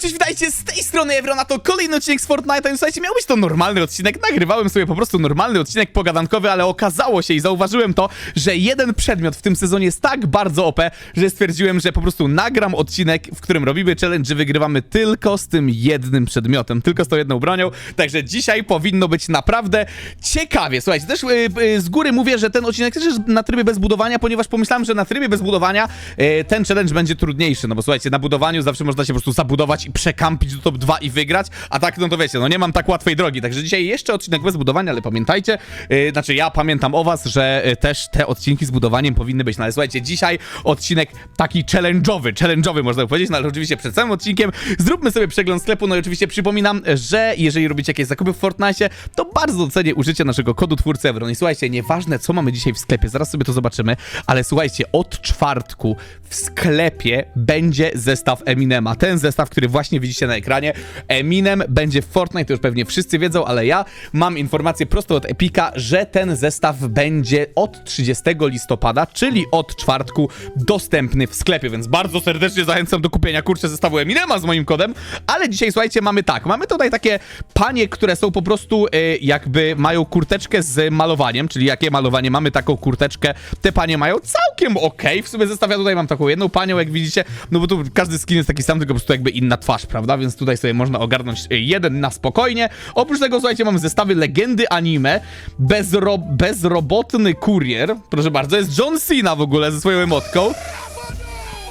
Cześć, witajcie z tej strony Evrona, to kolejny odcinek z Fortnite'a. Słuchajcie, miał być to normalny odcinek, nagrywałem sobie po prostu normalny odcinek pogadankowy, ale okazało się i zauważyłem to, że jeden przedmiot w tym sezonie jest tak bardzo OP, że stwierdziłem, że po prostu nagram odcinek, w którym robimy challenge, wygrywamy tylko z tym jednym przedmiotem, tylko z tą jedną bronią, także dzisiaj powinno być naprawdę ciekawie. Słuchajcie, też yy, yy, z góry mówię, że ten odcinek też jest na trybie bez budowania, ponieważ pomyślałem, że na trybie bez budowania yy, ten challenge będzie trudniejszy, no bo słuchajcie, na budowaniu zawsze można się po prostu zabudować i przekampić do top 2 i wygrać, a tak, no to wiecie, no nie mam tak łatwej drogi, także dzisiaj jeszcze odcinek bez budowania, ale pamiętajcie, yy, znaczy ja pamiętam o was, że yy, też te odcinki z budowaniem powinny być, no ale słuchajcie, dzisiaj odcinek taki challenge'owy, challenge'owy można powiedzieć, no ale oczywiście przed samym odcinkiem. Zróbmy sobie przegląd sklepu, no i oczywiście przypominam, że jeżeli robicie jakieś zakupy w Fortnite, to bardzo docenię użycie naszego kodu twórcy Evron. I słuchajcie, nieważne co mamy dzisiaj w sklepie, zaraz sobie to zobaczymy, ale słuchajcie, od czwartku w sklepie będzie zestaw Eminema, ten zestaw, który właśnie widzicie na ekranie, Eminem będzie w Fortnite, to już pewnie wszyscy wiedzą, ale ja mam informację prosto od Epika, że ten zestaw będzie od 30 listopada, czyli od czwartku dostępny w sklepie, więc bardzo serdecznie zachęcam do kupienia kurczę zestawu Eminema z moim kodem, ale dzisiaj słuchajcie, mamy tak, mamy tutaj takie panie, które są po prostu y, jakby mają kurteczkę z malowaniem, czyli jakie malowanie, mamy taką kurteczkę, te panie mają całkiem okej, w sumie zestawia tutaj mam taką jedną panią, jak widzicie, no bo tu każdy skin jest taki sam, tylko po prostu jakby inna twarz, prawda, więc tutaj sobie można ogarnąć y, jeden na spokojnie, oprócz tego słuchajcie, mamy zestawy legendy anime, bezro bezrobotny kurier, proszę bardzo, jest John Cena w ogóle ze swoją emotką,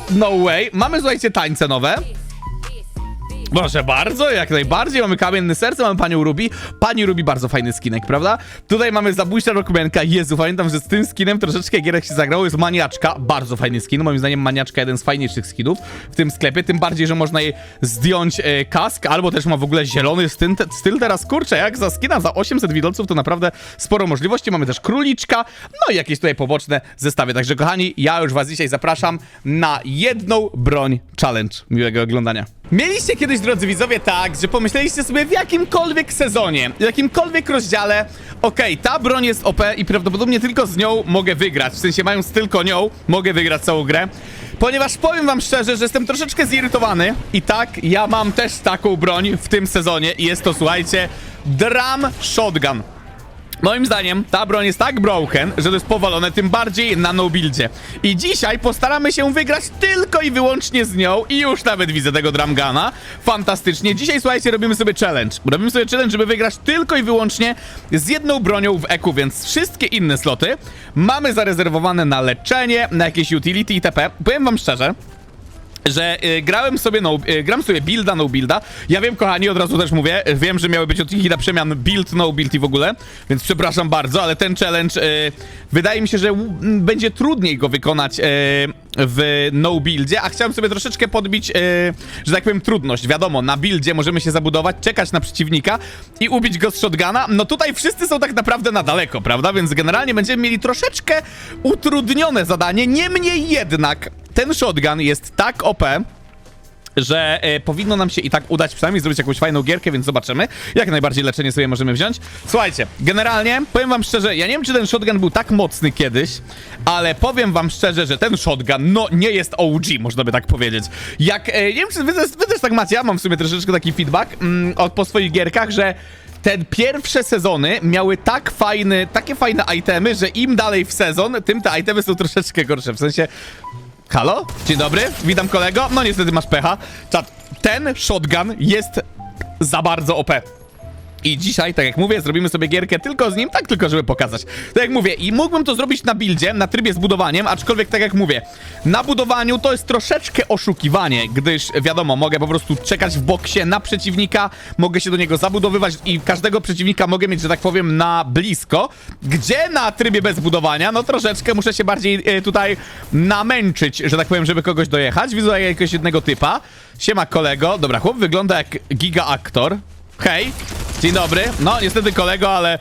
no way, mamy słuchajcie tańce nowe, Proszę bardzo, jak najbardziej. Mamy kamienne serce, mamy panią Ruby. Pani Ruby bardzo fajny skinek, prawda? Tutaj mamy zabójcza rockmanka. Jezu, pamiętam, że z tym skinem troszeczkę gierek się zagrało. Jest maniaczka, bardzo fajny skin. Moim zdaniem maniaczka jeden z fajniejszych skinów w tym sklepie. Tym bardziej, że można jej zdjąć e, kask, albo też ma w ogóle zielony styl, styl. Teraz kurczę, jak za skina za 800 widelców to naprawdę sporo możliwości. Mamy też króliczka, no i jakieś tutaj poboczne zestawy. Także kochani, ja już was dzisiaj zapraszam na jedną broń challenge. Miłego oglądania. Mieliście kiedyś, drodzy widzowie, tak, że pomyśleliście sobie w jakimkolwiek sezonie, w jakimkolwiek rozdziale, okej, ta broń jest OP i prawdopodobnie tylko z nią mogę wygrać, w sensie mając tylko nią, mogę wygrać całą grę, ponieważ powiem wam szczerze, że jestem troszeczkę zirytowany i tak, ja mam też taką broń w tym sezonie i jest to, słuchajcie, Drum Shotgun. Moim zdaniem ta broń jest tak broken, że to jest powalone, tym bardziej na no-buildzie. I dzisiaj postaramy się wygrać tylko i wyłącznie z nią i już nawet widzę tego Dramgana. Fantastycznie. Dzisiaj, słuchajcie, robimy sobie challenge. Robimy sobie challenge, żeby wygrać tylko i wyłącznie z jedną bronią w EQ, więc wszystkie inne sloty mamy zarezerwowane na leczenie, na jakieś utility itp. Powiem wam szczerze, że y, grałem sobie, no, y, gram sobie builda, no builda. Ja wiem, kochani, od razu też mówię, wiem, że miały być odcinki na przemian build, no build i w ogóle, więc przepraszam bardzo, ale ten challenge y, wydaje mi się, że będzie trudniej go wykonać y, w no buildzie, a chciałem sobie troszeczkę podbić, y, że tak powiem, trudność. Wiadomo, na buildzie możemy się zabudować, czekać na przeciwnika i ubić go z shotguna. No tutaj wszyscy są tak naprawdę na daleko, prawda? Więc generalnie będziemy mieli troszeczkę utrudnione zadanie, niemniej jednak ten shotgun jest tak OP, że e, powinno nam się i tak udać przynajmniej zrobić jakąś fajną gierkę, więc zobaczymy. Jak najbardziej leczenie sobie możemy wziąć. Słuchajcie, generalnie powiem wam szczerze, ja nie wiem, czy ten shotgun był tak mocny kiedyś, ale powiem wam szczerze, że ten shotgun, no, nie jest OG, można by tak powiedzieć. Jak, e, nie wiem, czy wy, wy też tak macie, ja mam w sumie troszeczkę taki feedback mm, od, po swoich gierkach, że te pierwsze sezony miały tak fajny, takie fajne itemy, że im dalej w sezon, tym te itemy są troszeczkę gorsze. W sensie, Halo? Dzień dobry, witam kolego. No niestety masz pecha. Ten shotgun jest za bardzo OP. I dzisiaj, tak jak mówię, zrobimy sobie gierkę tylko z nim, tak tylko, żeby pokazać. Tak jak mówię, i mógłbym to zrobić na buildzie, na trybie z budowaniem, aczkolwiek tak jak mówię, na budowaniu to jest troszeczkę oszukiwanie, gdyż wiadomo, mogę po prostu czekać w boksie na przeciwnika, mogę się do niego zabudowywać i każdego przeciwnika mogę mieć, że tak powiem, na blisko, gdzie na trybie bez budowania, no troszeczkę muszę się bardziej e, tutaj namęczyć, że tak powiem, żeby kogoś dojechać. Widzę jakiegoś jednego typa. Siema kolego. Dobra, chłop wygląda jak giga aktor. Hej, dzień dobry. No, niestety kolego, ale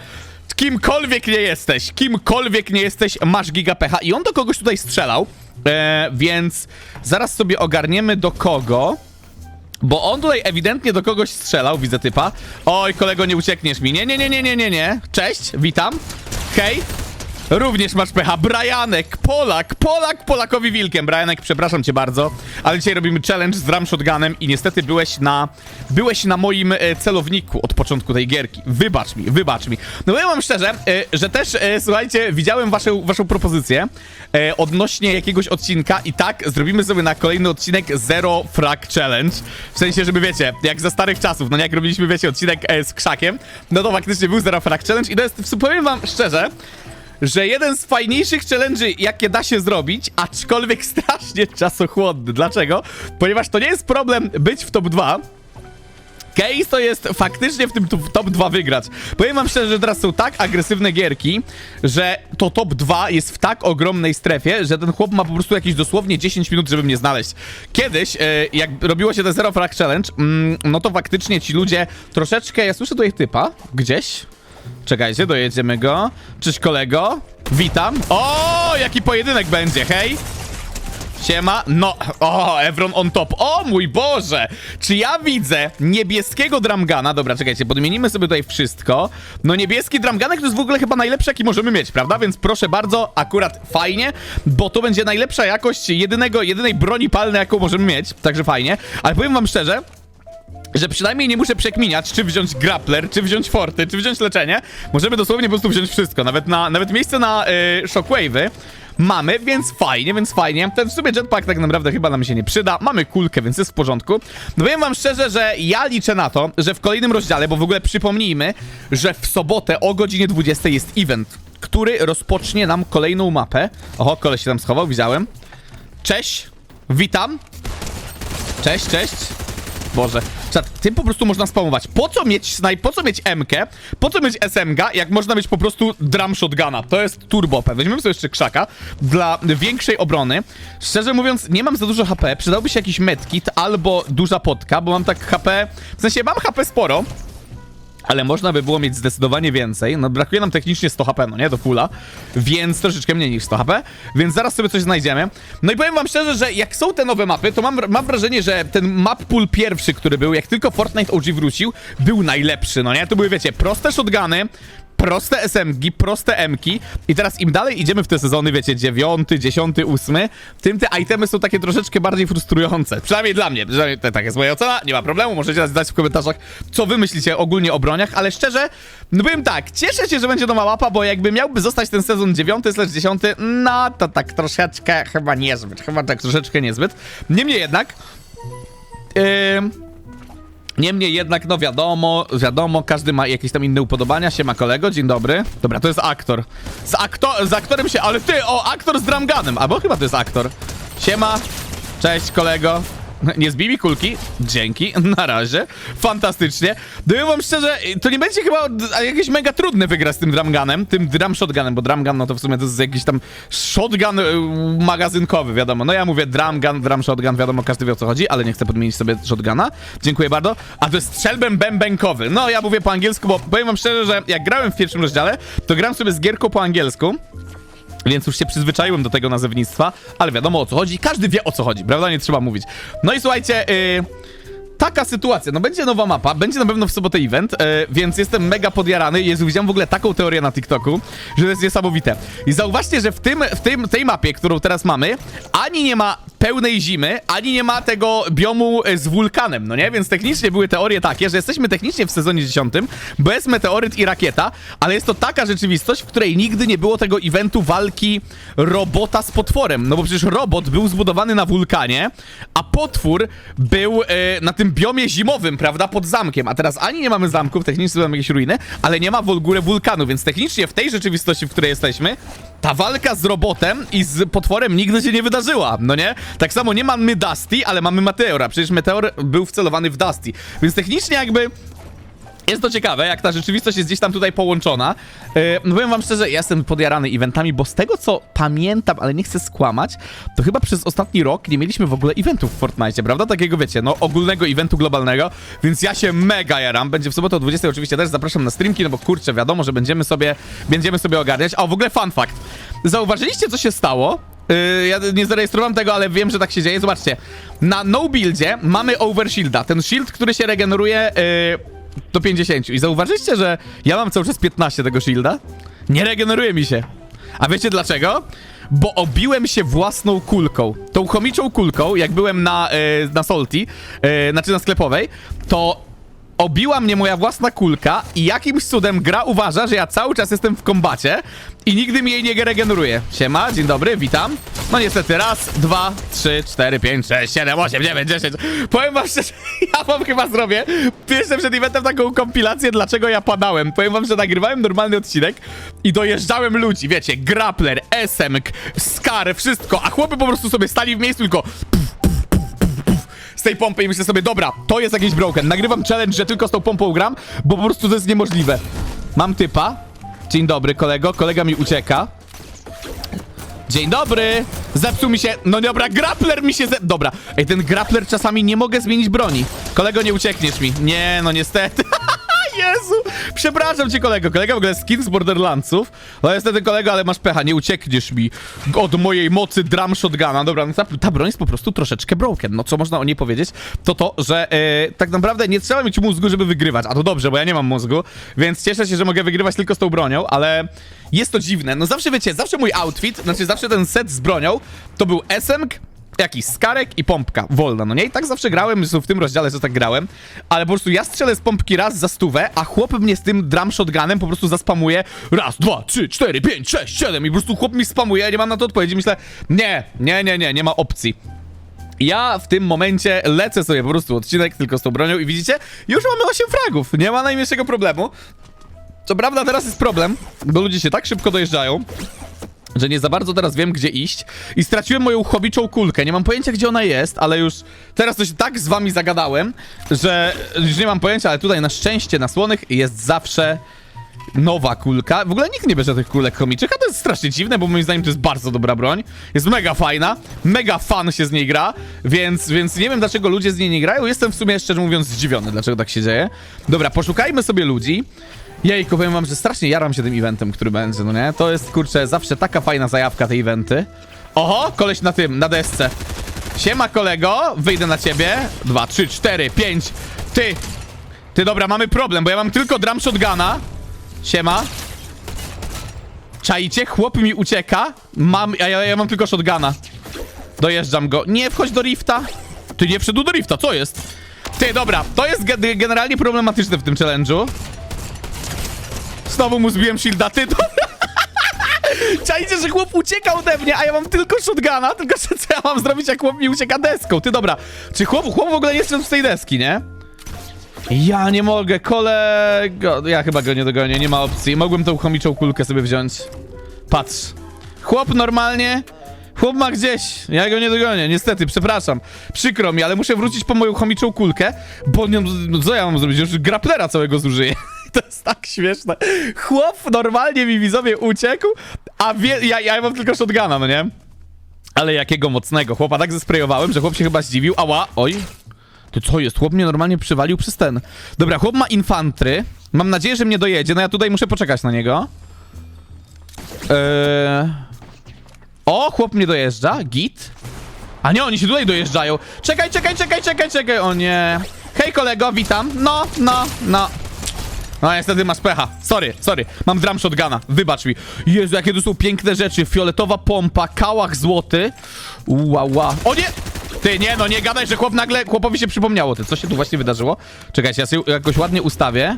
kimkolwiek nie jesteś, kimkolwiek nie jesteś, masz giga pecha. I on do kogoś tutaj strzelał, e, więc zaraz sobie ogarniemy do kogo. Bo on tutaj ewidentnie do kogoś strzelał, widzę typa. Oj, kolego, nie uciekniesz mi. Nie, nie, nie, nie, nie, nie, nie. Cześć, witam. Hej. Również masz pecha. Brianek, Polak, Polak, Polakowi wilkiem. Brianek, przepraszam cię bardzo, ale dzisiaj robimy challenge z drum shotgunem i niestety byłeś na, byłeś na moim e, celowniku od początku tej gierki. Wybacz mi, wybacz mi. No powiem wam szczerze, e, że też, e, słuchajcie, widziałem waszą, waszą propozycję e, odnośnie jakiegoś odcinka i tak, zrobimy sobie na kolejny odcinek Zero Frag Challenge. W sensie, żeby wiecie, jak za starych czasów, no nie, jak robiliśmy, wiecie, odcinek e, z Krzakiem, no to faktycznie był Zero Frag Challenge i to jest, powiem wam szczerze, że jeden z fajniejszych challenge'y, jakie da się zrobić, aczkolwiek strasznie czasochłodny. Dlaczego? Ponieważ to nie jest problem być w top 2, Case to jest faktycznie w tym top 2 wygrać. Powiem wam szczerze, że teraz są tak agresywne gierki, że to top 2 jest w tak ogromnej strefie, że ten chłop ma po prostu jakieś dosłownie 10 minut, żeby mnie znaleźć. Kiedyś, e, jak robiło się ten Zero Frag Challenge, mm, no to faktycznie ci ludzie troszeczkę... Ja słyszę tutaj typa gdzieś. Czekajcie, dojedziemy go. Cześć kolego. Witam. O, jaki pojedynek będzie, hej. Siema, no, o, Evron on top, o mój Boże, czy ja widzę niebieskiego dramgana, dobra, czekajcie, podmienimy sobie tutaj wszystko, no niebieski dramganek to jest w ogóle chyba najlepszy, jaki możemy mieć, prawda, więc proszę bardzo, akurat fajnie, bo to będzie najlepsza jakość jedynego, jedynej broni palnej, jaką możemy mieć, także fajnie, ale powiem wam szczerze, że przynajmniej nie muszę przekminiać, czy wziąć grappler, czy wziąć forty, czy wziąć leczenie. Możemy dosłownie po prostu wziąć wszystko. Nawet, na, nawet miejsce na y, shockwave'y mamy, więc fajnie, więc fajnie. Ten w sumie jetpack tak naprawdę chyba nam się nie przyda. Mamy kulkę, więc jest w porządku. No powiem wam szczerze, że ja liczę na to, że w kolejnym rozdziale, bo w ogóle przypomnijmy, że w sobotę o godzinie 20 jest event, który rozpocznie nam kolejną mapę. Oho, koleś się tam schował, widziałem. Cześć, witam. Cześć, cześć. Boże, tym po prostu można spamować. Po co mieć snajp, po co mieć MK, po co mieć SMG, jak można mieć po prostu drum shotguna? To jest turbo OP. Weźmiemy sobie jeszcze krzaka dla większej obrony. Szczerze mówiąc, nie mam za dużo HP, przydałby się jakiś medkit albo duża potka, bo mam tak HP, w sensie mam HP sporo, ale można by było mieć zdecydowanie więcej. No brakuje nam technicznie 100 HP, no nie, do fulla, więc troszeczkę mniej niż 100 HP, więc zaraz sobie coś znajdziemy. No i powiem wam szczerze, że jak są te nowe mapy, to mam, mam wrażenie, że ten map pool pierwszy, który był, jak tylko Fortnite OG wrócił, był najlepszy, no nie? To były, wiecie, proste shotguny, proste SMG, proste Mki i teraz im dalej idziemy w te sezony, wiecie, dziewiąty, dziesiąty, ósmy, tym te itemy są takie troszeczkę bardziej frustrujące. Przynajmniej dla mnie, przynajmniej tak jest moja ocena, nie ma problemu, możecie nas dać w komentarzach, co wy myślicie ogólnie o broniach, ale szczerze, no powiem tak, cieszę się, że będzie nowa mapa, bo jakby miałby zostać ten sezon dziewiąty slash dziesiąty, no to tak troszeczkę chyba niezbyt, chyba tak troszeczkę niezbyt. Niemniej jednak, yy, Niemniej jednak, no wiadomo, wiadomo, każdy ma jakieś tam inne upodobania. Siema kolego, dzień dobry. Dobra, to jest aktor. Z, akto z aktorem się, ale ty, o, aktor z dramganem, albo chyba to jest aktor. Siema, cześć kolego. Nie zbij mi kulki. Dzięki, na razie. Fantastycznie. Powiem wam szczerze, to nie będzie chyba jakieś mega trudne wygrać z tym drumgunem, tym drum shotgunem, bo drumgun, no to w sumie to jest jakiś tam shotgun y, magazynkowy, wiadomo. No ja mówię drumgun, drum shotgun, wiadomo, każdy wie o co chodzi, ale nie chcę podmienić sobie shotguna. Dziękuję bardzo. A to jest strzelbem bębenkowy. No ja mówię po angielsku, bo powiem wam szczerze, że jak grałem w pierwszym rozdziale, to gram sobie z gierką po angielsku. Więc już się przyzwyczaiłem do tego nazewnictwa, ale wiadomo o co chodzi. Każdy wie o co chodzi, prawda? Nie trzeba mówić. No i słuchajcie, yy, taka sytuacja. No będzie nowa mapa, będzie na pewno w sobotę event, yy, więc jestem mega podjarany. Jezu, widziałem w ogóle taką teorię na TikToku, że to jest niesamowite. I zauważcie, że w tym, w tym, tej mapie, którą teraz mamy, ani nie ma pełnej zimy, ani nie ma tego biomu e, z wulkanem, no nie? Więc technicznie były teorie takie, że jesteśmy technicznie w sezonie 10, bo jest meteoryt i rakieta, ale jest to taka rzeczywistość, w której nigdy nie było tego eventu walki robota z potworem. No bo przecież robot był zbudowany na wulkanie, a potwór był e, na tym biomie zimowym, prawda, pod zamkiem. A teraz ani nie mamy zamków, technicznie mamy jakieś ruiny, ale nie ma w ogóle wulkanu, więc technicznie w tej rzeczywistości, w której jesteśmy, ta walka z robotem i z potworem nigdy się nie wydarzyła, no nie? Tak samo nie mamy Dusty, ale mamy Meteora. Przecież Meteor był wcelowany w Dusty. Więc technicznie jakby jest to ciekawe, jak ta rzeczywistość jest gdzieś tam tutaj połączona. Yy, powiem wam szczerze, ja jestem podjarany eventami, bo z tego co pamiętam, ale nie chcę skłamać, to chyba przez ostatni rok nie mieliśmy w ogóle eventów w Fortnite, prawda? Takiego wiecie, no ogólnego eventu globalnego, więc ja się mega jaram. Będzie w sobotę o 20 oczywiście też zapraszam na streamki, no bo kurczę, wiadomo, że będziemy sobie, będziemy sobie ogarniać. A w ogóle fun fact. Zauważyliście, co się stało? Yy, ja nie zarejestrowałem tego, ale wiem, że tak się dzieje. Zobaczcie, na no buildzie mamy overshielda, ten shield, który się regeneruje yy, do 50. I zauważyliście, że ja mam cały czas 15 tego shielda? Nie regeneruje mi się. A wiecie dlaczego? Bo obiłem się własną kulką. Tą chomiczą kulką, jak byłem na, e, na Solti, e, znaczy na sklepowej, to obiła mnie moja własna kulka i jakimś cudem gra uważa, że ja cały czas jestem w kombacie i nigdy mi jej nie regeneruje. Siema, dzień dobry, witam. No niestety, raz, dwa, trzy, cztery, pięć, sześć, siedem, osiem, dziewięć, dziesięć. Powiem wam szczerze, ja wam chyba zrobię jeszcze przed eventem taką kompilację, dlaczego ja padałem. Powiem wam, że nagrywałem normalny odcinek i dojeżdżałem ludzi, wiecie, grappler, SMK, Scar, wszystko, a chłopy po prostu sobie stali w miejscu tylko z tej pompy i myślę sobie, dobra, to jest jakiś broken. Nagrywam challenge, że tylko z tą pompą gram, bo po prostu to jest niemożliwe. Mam typa. Dzień dobry, kolego. Kolega mi ucieka. Dzień dobry! Zepsuł mi się. No dobra, grappler mi się ze... Dobra. Ej, ten grappler czasami nie mogę zmienić broni. Kolego, nie uciekniesz mi. Nie, no niestety. Jezu! Przepraszam cię, kolego. Kolega w ogóle skin z Borderlandsów. No niestety, kolego, ale masz pecha. Nie uciekniesz mi od mojej mocy drum shotguna. Dobra, no ta, ta broń jest po prostu troszeczkę broken. No co można o niej powiedzieć? To to, że e, tak naprawdę nie trzeba mieć mózgu, żeby wygrywać. A to dobrze, bo ja nie mam mózgu. Więc cieszę się, że mogę wygrywać tylko z tą bronią, ale jest to dziwne. No zawsze wiecie, zawsze mój outfit, znaczy zawsze ten set z bronią, to był SMG, jakiś skarek i pompka. Wolna, no nie? I tak zawsze grałem, w tym rozdziale, że tak grałem, ale po prostu ja strzelę z pompki raz za stówę, a chłop mnie z tym drum shotgunem po prostu zaspamuje. Raz, dwa, trzy, cztery, pięć, sześć, siedem. I po prostu chłop mi spamuje, ja nie mam na to odpowiedzi, myślę, nie, nie, nie, nie, nie ma opcji. Ja w tym momencie lecę sobie po prostu odcinek tylko z tą bronią i widzicie, już mamy 8 fragów, nie ma najmniejszego problemu. Co prawda teraz jest problem, bo ludzie się tak szybko dojeżdżają, że nie za bardzo teraz wiem, gdzie iść i straciłem moją chowiczą kulkę. Nie mam pojęcia, gdzie ona jest, ale już teraz się tak z wami zagadałem, że już nie mam pojęcia, ale tutaj na szczęście na słonych jest zawsze nowa kulka. W ogóle nikt nie bierze tych kulek chomiczych, a to jest strasznie dziwne, bo moim zdaniem to jest bardzo dobra broń. Jest mega fajna, mega fan się z niej gra, więc, więc nie wiem, dlaczego ludzie z niej nie grają. Jestem w sumie, szczerze mówiąc, zdziwiony, dlaczego tak się dzieje. Dobra, poszukajmy sobie ludzi. Jejku, powiem wam, że strasznie jaram się tym eventem, który będzie, no nie? To jest, kurczę, zawsze taka fajna zajawka, te eventy. Oho, koleś na tym, na desce. Siema, kolego, wyjdę na ciebie. Dwa, trzy, cztery, pięć. Ty. Ty, dobra, mamy problem, bo ja mam tylko drum shotguna. Siema. Czaicie? Chłop mi ucieka. Mam, a ja, ja mam tylko shotguna. Dojeżdżam go. Nie wchodź do rifta. Ty nie wszedł do rifta, co jest? Ty, dobra, to jest ge generalnie problematyczne w tym challenge'u. Znowu mu zbiłem shielda, ty to... Czajcie, że chłop ucieka ode mnie, a ja mam tylko shotguna, tylko że co ja mam zrobić, jak chłop mi ucieka deską? Ty, dobra, czy chłop, chłop w ogóle nie szedł z tej deski, nie? Ja nie mogę, kolego... Ja chyba go nie dogonię, nie ma opcji. Mogłem tą chomiczą kulkę sobie wziąć. Patrz. Chłop normalnie... Chłop ma gdzieś. Ja go nie dogonię, niestety, przepraszam. Przykro mi, ale muszę wrócić po moją chomiczą kulkę, bo nie, no co ja mam zrobić? Już graplera całego zużyję. To jest tak śmieszne. Chłop normalnie mi widzowie uciekł, a wie, ja, ja mam tylko shotguna, no nie? Ale jakiego mocnego. Chłopa tak zesprejowałem, że chłop się chyba zdziwił. Ała, oj. Ty co jest? Chłop mnie normalnie przywalił przez ten. Dobra, chłop ma infantry. Mam nadzieję, że mnie dojedzie. No ja tutaj muszę poczekać na niego. Eee... O, chłop mnie dojeżdża. Git. A nie, oni się tutaj dojeżdżają. Czekaj, czekaj, czekaj, czekaj, czekaj. O nie. Hej kolego, witam. No, no, no. No niestety masz pecha. Sorry, sorry. Mam drum shotguna. Wybacz mi. Jezu, jakie tu są piękne rzeczy. Fioletowa pompa, kałach złoty. Ua, ua. O nie! Ty, nie, no nie gadaj, że chłop nagle, chłopowi się przypomniało. Ty, co się tu właśnie wydarzyło? Czekajcie, ja sobie jakoś ładnie ustawię.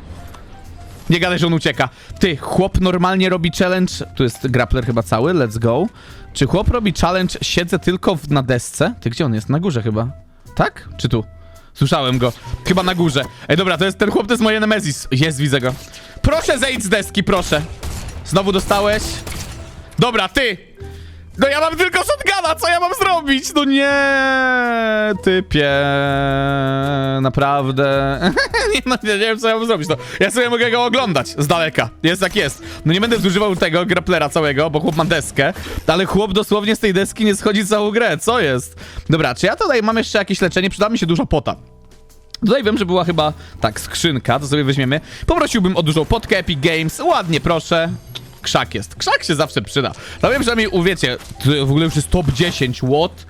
Nie gadaj, że on ucieka. Ty, chłop normalnie robi challenge. Tu jest grappler chyba cały, let's go. Czy chłop robi challenge, siedzę tylko w, na desce? Ty, gdzie on jest? Na górze chyba. Tak? Czy tu? Słyszałem go. Chyba na górze. Ej, dobra, to jest ten chłop, to jest moje Nemesis. Jest, widzę go. Proszę zejdź z deski, proszę. Znowu dostałeś? Dobra, ty! No ja mam tylko shotguna, co ja mam zrobić? No nie, typie, naprawdę. nie, no, nie, nie wiem, co ja mam zrobić. No, ja sobie mogę go oglądać z daleka. Jest jak jest. No nie będę zużywał tego grapplera całego, bo chłop ma deskę, ale chłop dosłownie z tej deski nie schodzi całą grę. Co jest? Dobra, czy ja tutaj mam jeszcze jakieś leczenie? Przyda mi się dużo pota. Tutaj wiem, że była chyba, tak, skrzynka, to sobie weźmiemy. Poprosiłbym o dużą potkę Epic Games. Ładnie, proszę. Krzak jest. Krzak się zawsze przyda. To wiem, przynajmniej uwiecie, w ogóle już jest top 10 łot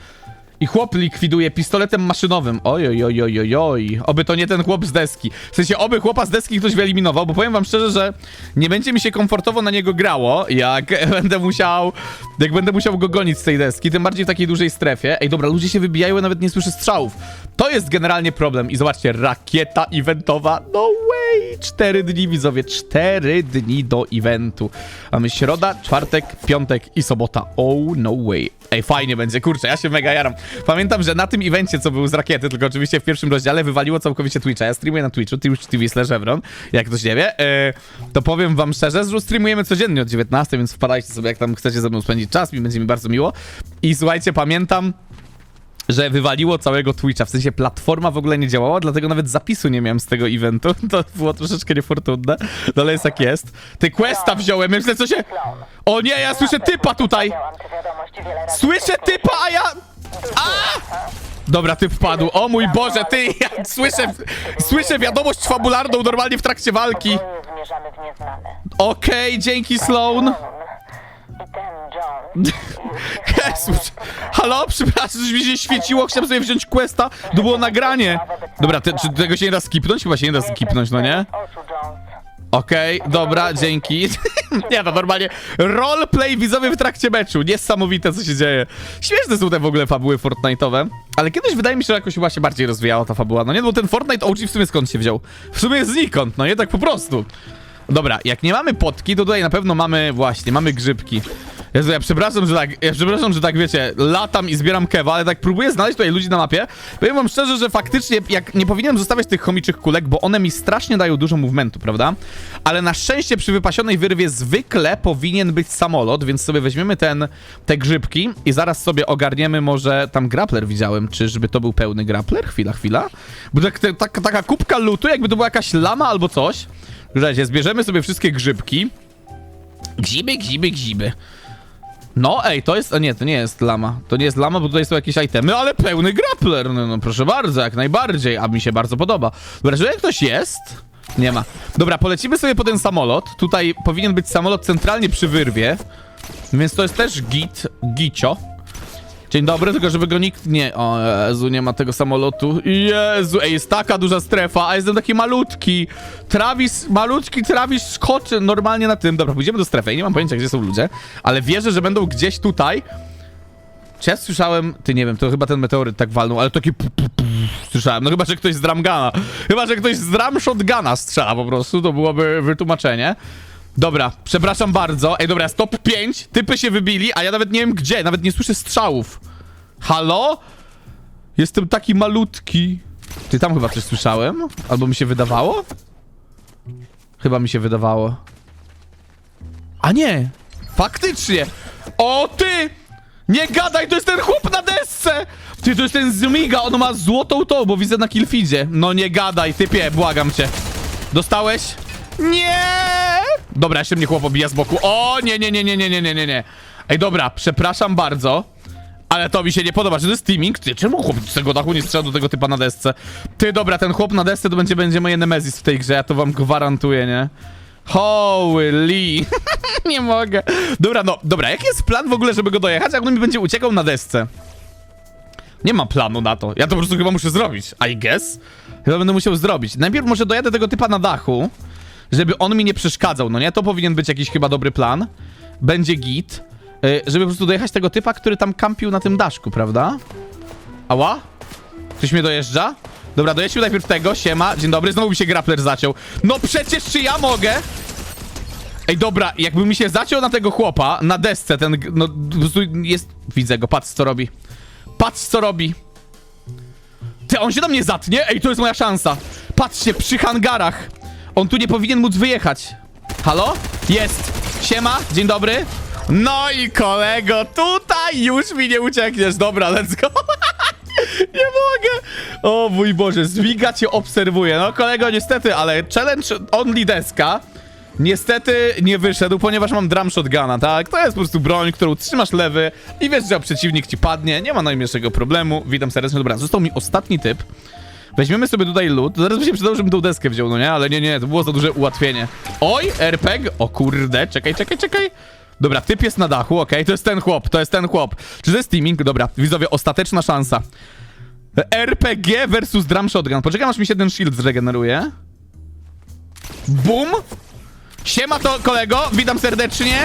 I chłop likwiduje pistoletem maszynowym. Oj, oj, oj, oj, oj, oj. Oby to nie ten chłop z deski. W sensie, oby chłopa z deski ktoś wyeliminował, bo powiem wam szczerze, że nie będzie mi się komfortowo na niego grało, jak będę musiał, jak będę musiał go gonić z tej deski, tym bardziej w takiej dużej strefie. Ej, dobra, ludzie się wybijają, ja nawet nie słyszę strzałów. To jest generalnie problem. I zobaczcie, rakieta eventowa. No way! Cztery dni, widzowie, cztery dni do eventu. Mamy środa, czwartek, piątek i sobota. Oh, no way. Ej, fajnie będzie, kurczę, ja się mega jaram. Pamiętam, że na tym evencie, co był z rakiety, tylko oczywiście w pierwszym rozdziale wywaliło całkowicie Twitcha. Ja streamuję na Twitchu, Twitch TV slash Evron, jak ktoś nie wie. E, to powiem wam szczerze, że streamujemy codziennie od 19, więc wpadajcie sobie, jak tam chcecie ze mną spędzić czas, mi będzie mi bardzo miło. I słuchajcie, pamiętam, że wywaliło całego Twitcha, w sensie platforma w ogóle nie działała, dlatego nawet zapisu nie miałem z tego eventu, to było troszeczkę niefortunne, no ale jest jak jest. Ty questa wziąłem, myślę co się... O nie, ja słyszę typa tutaj! Słyszę typa, a ja... A! Dobra, typ padł. O mój Boże, ty, ja słyszę, słyszę wiadomość fabularną normalnie w trakcie walki. Okej, dzięki Sloan. Jezus. Halo, przepraszam, że mi się świeciło, chciałem sobie wziąć questa, to było nagranie. Dobra, te, czy tego się nie da skipnąć? Chyba się nie da skipnąć, no nie? Okej, dobra, dzięki. nie no, normalnie roleplay widzowie w trakcie meczu. Niesamowite, co się dzieje. Śmieszne są te w ogóle fabuły Fortnite'owe. Ale kiedyś wydaje mi się, że jakoś chyba się bardziej rozwijała ta fabuła. No nie, bo ten Fortnite OG w sumie skąd się wziął? W sumie znikąd, no nie, tak po prostu. Dobra, jak nie mamy potki, to tutaj na pewno mamy, właśnie, mamy grzybki. Jezu, ja przepraszam, że tak, ja przepraszam, że tak, wiecie, latam i zbieram kewa, ale tak próbuję znaleźć tutaj ludzi na mapie. Powiem wam szczerze, że faktycznie, jak nie powinienem zostawiać tych chomiczych kulek, bo one mi strasznie dają dużo movementu, prawda? Ale na szczęście przy wypasionej wyrwie zwykle powinien być samolot, więc sobie weźmiemy ten, te grzybki i zaraz sobie ogarniemy może, tam grappler widziałem, czyżby to był pełny grappler? Chwila, chwila. Bo tak, tak, taka kubka lutu, jakby to była jakaś lama albo coś. Słuchajcie, zbierzemy sobie wszystkie grzybki. Gziby, gziby, gziby. No, ej, to jest. A nie, to nie jest lama. To nie jest lama, bo tutaj są jakieś itemy, ale pełny grappler. No, no proszę bardzo, jak najbardziej. A mi się bardzo podoba. Dobra, tutaj ktoś jest? Nie ma. Dobra, polecimy sobie po ten samolot. Tutaj powinien być samolot centralnie przy wyrwie. Więc to jest też git, gicio. Dzień dobry, tylko żeby go nikt nie... O Jezu, nie ma tego samolotu. Jezu, ej, jest taka duża strefa, a jestem taki malutki. Travis, malutki Travis Scott normalnie na tym. Dobra, pójdziemy do strefy. Nie mam pojęcia, gdzie są ludzie, ale wierzę, że będą gdzieś tutaj. Czy ja słyszałem... Ty, nie wiem, to chyba ten meteoryt tak walnął, ale taki... Słyszałem, no chyba, że ktoś z dramgana. Chyba, że ktoś z dram shotguna strzela po prostu, to byłoby wytłumaczenie. Dobra, przepraszam bardzo. Ej, dobra, stop 5. Typy się wybili, a ja nawet nie wiem gdzie, nawet nie słyszę strzałów. Halo? Jestem taki malutki. Ty tam chyba coś słyszałem? Albo mi się wydawało? Chyba mi się wydawało. A nie! Faktycznie! O ty! Nie gadaj, to jest ten chłop na desce! Ty, to jest ten Zmiga, on ma złotą tą, bo widzę na killfeedzie. No nie gadaj, typie, błagam cię. Dostałeś? Nie! Dobra, jeszcze mnie chłop obija z boku. O, nie, nie, nie, nie, nie, nie, nie, nie, nie. Ej, dobra, przepraszam bardzo. Ale to mi się nie podoba, czy to jest teaming? Ty, czemu chłop z tego dachu nie strzela do tego typa na desce? Ty, dobra, ten chłop na desce to będzie, będzie moje Nemesis w tej grze, ja to wam gwarantuję, nie? Holy, nie mogę. Dobra, no, dobra, jaki jest plan w ogóle, żeby go dojechać, jak on mi będzie uciekał na desce? Nie ma planu na to. Ja to po prostu chyba muszę zrobić. I guess. Chyba będę musiał zrobić. Najpierw może dojadę tego typa na dachu, żeby on mi nie przeszkadzał, no nie? To powinien być jakiś chyba dobry plan. Będzie git. y, żeby po prostu dojechać tego typa, który tam kampił na tym daszku, prawda? Ała? Ktoś mnie dojeżdża? Dobra, dojeździł najpierw tego, siema, dzień dobry, znowu mi się grappler zaciął. No przecież czy ja mogę? Ej, dobra, jakby mi się zaciął na tego chłopa, na desce, ten, no, po prostu jest... Widzę go, patrz co robi. Patrz co robi. Ty, on się do mnie zatnie? Ej, to jest moja szansa. Patrzcie, przy hangarach. On tu nie powinien móc wyjechać. Halo? Jest. Siema, dzień dobry. No i kolego, tutaj już mi nie uciekniesz. Dobra, let's go. nie mogę. O mój Boże, Zwiga cię obserwuje. No kolego, niestety, ale challenge only deska Niestety nie wyszedł, ponieważ mam drum shotguna, tak? To jest po prostu broń, którą trzymasz lewy i wiesz, że przeciwnik ci padnie, nie ma najmniejszego problemu. Witam serdecznie, dobra, został mi ostatni typ. Weźmiemy sobie tutaj loot, zaraz by się przydało, żebym tą deskę wziął, no nie? Ale nie, nie, to było za duże ułatwienie. Oj, RPG, o kurde, czekaj, czekaj, czekaj. Dobra, typ jest na dachu, okej, to jest ten chłop, to jest ten chłop. Czy to jest teaming? Dobra, widzowie, ostateczna szansa. RPG versus drum shotgun. Poczekam, aż mi się ten shield zregeneruje. Bum! Siema to kolego, witam serdecznie.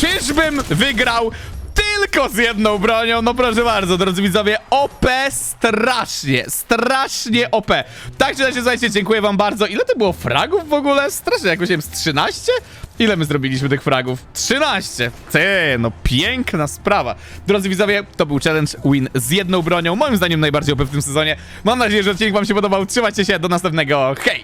Czyżbym wygrał tylko z jedną bronią? No proszę bardzo, drodzy widzowie, OP strasznie, strasznie OP. Tak czy razie, słuchajcie, dziękuję wam bardzo. Ile to było fragów w ogóle? Strasznie, jakoś nie wiem, z 13? Ile my zrobiliśmy tych fragów? 13! Ty, no piękna sprawa. Drodzy widzowie, to był challenge win z jedną bronią. Moim zdaniem najbardziej OP w tym sezonie. Mam nadzieję, że odcinek wam się podobał. Trzymajcie się, do następnego. Hej!